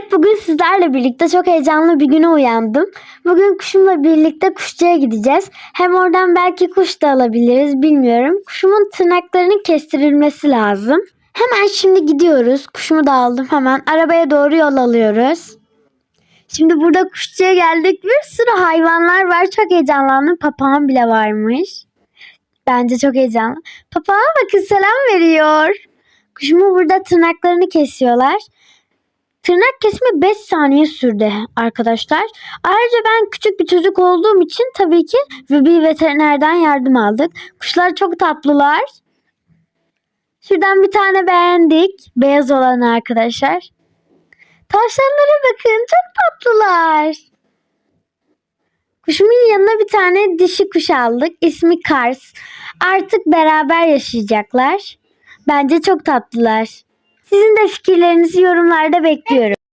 Evet bugün sizlerle birlikte çok heyecanlı bir güne uyandım. Bugün kuşumla birlikte kuşçuya gideceğiz. Hem oradan belki kuş da alabiliriz bilmiyorum. Kuşumun tırnaklarının kestirilmesi lazım. Hemen şimdi gidiyoruz. Kuşumu da aldım hemen. Arabaya doğru yol alıyoruz. Şimdi burada kuşçuya geldik. Bir sürü hayvanlar var. Çok heyecanlandım. Papağan bile varmış. Bence çok heyecanlı. Papağan bakın selam veriyor. Kuşumu burada tırnaklarını kesiyorlar. Tırnak kesme 5 saniye sürdü arkadaşlar. Ayrıca ben küçük bir çocuk olduğum için tabii ki bir veterinerden yardım aldık. Kuşlar çok tatlılar. Şuradan bir tane beğendik. Beyaz olan arkadaşlar. Tavşanlara bakın çok tatlılar. Kuşumun yanına bir tane dişi kuş aldık. İsmi Kars. Artık beraber yaşayacaklar. Bence çok tatlılar. Sizin de fikirlerinizi yorumlarda bekliyorum.